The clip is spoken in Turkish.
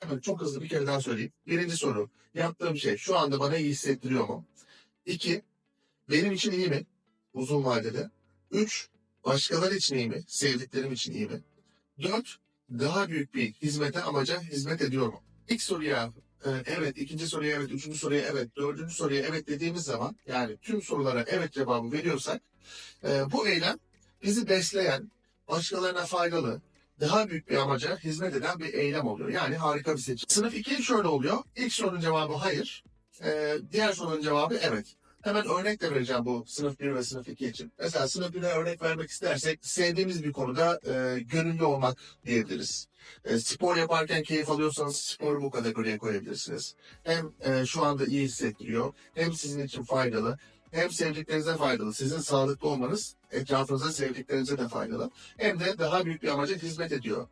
Hemen çok hızlı bir kere daha söyleyeyim. Birinci soru. Yaptığım şey şu anda bana iyi hissettiriyor mu? İki, benim için iyi mi? Uzun vadede. Üç, başkaları için iyi mi? Sevdiklerim için iyi mi? Dört, daha büyük bir hizmete, amaca hizmet ediyor mu? İlk soruya e, evet, ikinci soruya evet, üçüncü soruya evet, dördüncü soruya evet dediğimiz zaman yani tüm sorulara evet cevabı veriyorsak e, bu eylem bizi besleyen, başkalarına faydalı, daha büyük bir amaca hizmet eden bir eylem oluyor. Yani harika bir seçim. Sınıf 2 şöyle oluyor. İlk sorunun cevabı hayır. Ee, diğer sorunun cevabı evet. Hemen örnek de vereceğim bu sınıf 1 ve sınıf 2 için. Mesela sınıf 1'e örnek vermek istersek sevdiğimiz bir konuda e, gönüllü olmak diyebiliriz. E, spor yaparken keyif alıyorsanız sporu bu kategoriye koyabilirsiniz. Hem e, şu anda iyi hissettiriyor, hem sizin için faydalı, hem sevdiklerinize faydalı. Sizin sağlıklı olmanız etrafınıza sevdiklerinize de faydalı. Hem de daha büyük bir amaca hizmet ediyor.